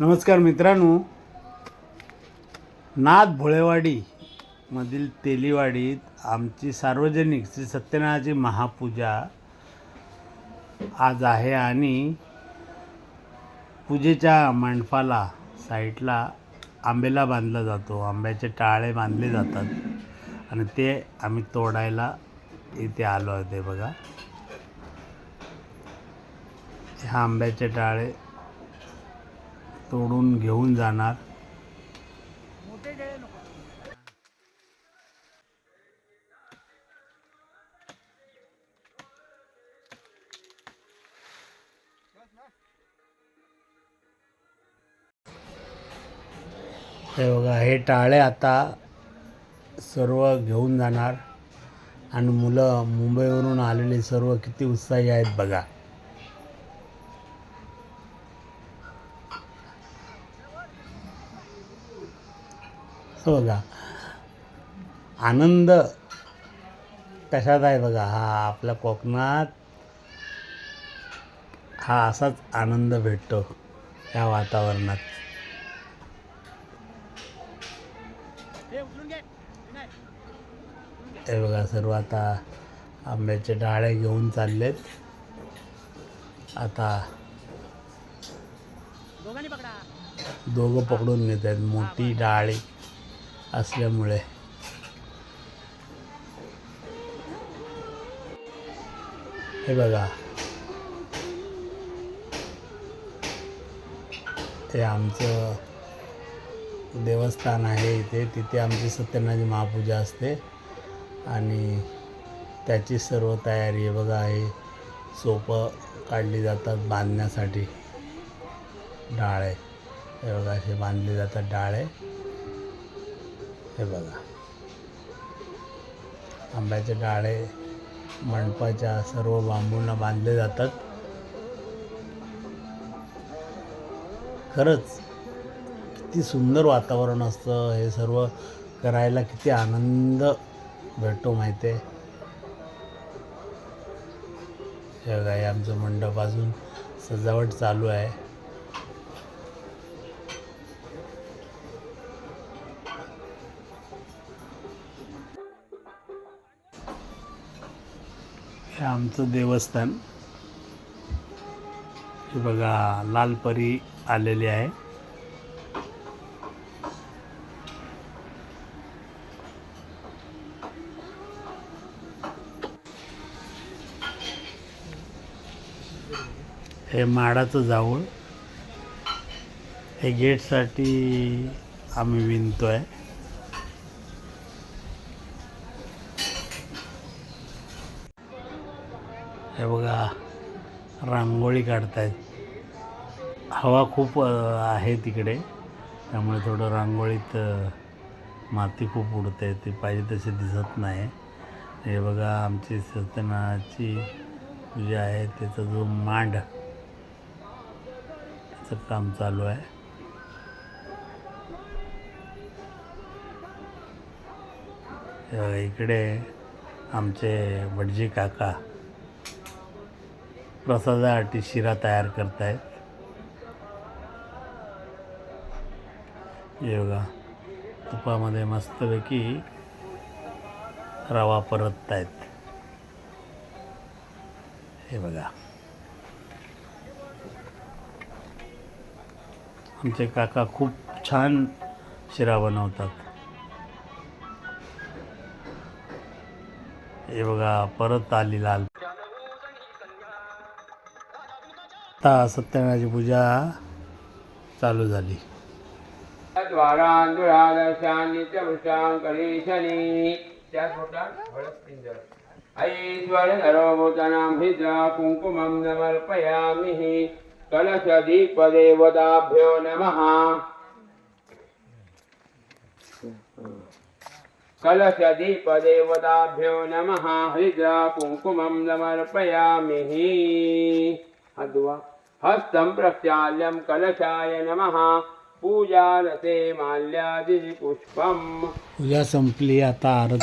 नमस्कार मित्रांनो. नाथ भोळेवाडी मधील तेलीवाडीत आमची सार्वजनिक श्री सत्यनारायणाची महापूजा आज आहे आणि पूजेच्या मंडपाला साईडला आंबेला बांधला जातो. आंब्याचे टाळे बांधले जातात आणि ते आम्ही तोडायला इथे आलो आहे ते बघा. ह्या आंब्याचे टाळे तोडून घेऊन जाणार. हे बघा हे टाळे आता सर्व घेऊन जाणार. आणि मुलं मुंबईवरून आलेले सर्व किती उत्साही आहेत बघा. हो बघा. आनंद कशात आहे बघा? हा आपल्या कोकणात हा असाच आनंद भेटतो या वातावरणात. हे बघा सर्व आता आंब्याचे डाळे घेऊन चाललेत. आता दोघं पकडून नेत आहेत मोठी डाळी. असल्यामुळे. हे बघा. हे आमचं देवस्थान आहे इथे. तिथे आमची सत्यनारायण महापूजा असते. आणि त्याची सर्व तयारी आहे. बघा हे सोपं काढली जातात बांधण्यासाठी. डाळे हे बघा असे बांधले जातात डाळे हे बघा. आंब्याचे डाळे मंडपाच्या सर्व बांबूंना बांधले जातात. खरंच किती सुंदर वातावरण असतं. हे सर्व करायला किती आनंद भेटतो माहिती आहे हे बघा हे आमचं मंडप अजून सजावट चालू आहे. हे आमचं देवस्थान. हे बघा लालपरी आलेली आहे. हे माडाचं जावळ. हे गेटसाठी आम्ही विणतो आहे रांगोळी काढतायत. हवा खूप आहे तिकडे. त्यामुळे थोडं रांगोळीत माती खूप उडते. ती पाहिजे तशी दिसत नाही. हे बघा आमची सत्यनाची जे आहे त्याचा जो मांड त्याचं काम चालू आहे. इकडे आमचे भटजी काका प्रसादासाठी शिरा तयार करतायत. हे बघा तुपामध्ये मस्तपैकी रवा परततायत. हे बघा. आमचे काका खूप छान शिरा बनवतात. हे बघा परत आली लाल. आता सत्यनारायणाची पूजा चालू झाली. द्वारांदुरादर्शांनी च वृषां करीशनी त्या पोटात हळद पिंजर ऐश्वर नरोभूतनां हिजा कुङ्कुमं समर्पयामि कलशदीपदेवताभ्यो नमः. कलशदीपदेवताभ्यो नमः. हृजा कुङ्कुमं समर्पयामि हद्वा हस्तं प्रक्षाल्यं कलशाय नमः। पूजारते माल्यादिपुष्पम्। पूजा संपली आता आरत.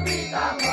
vida.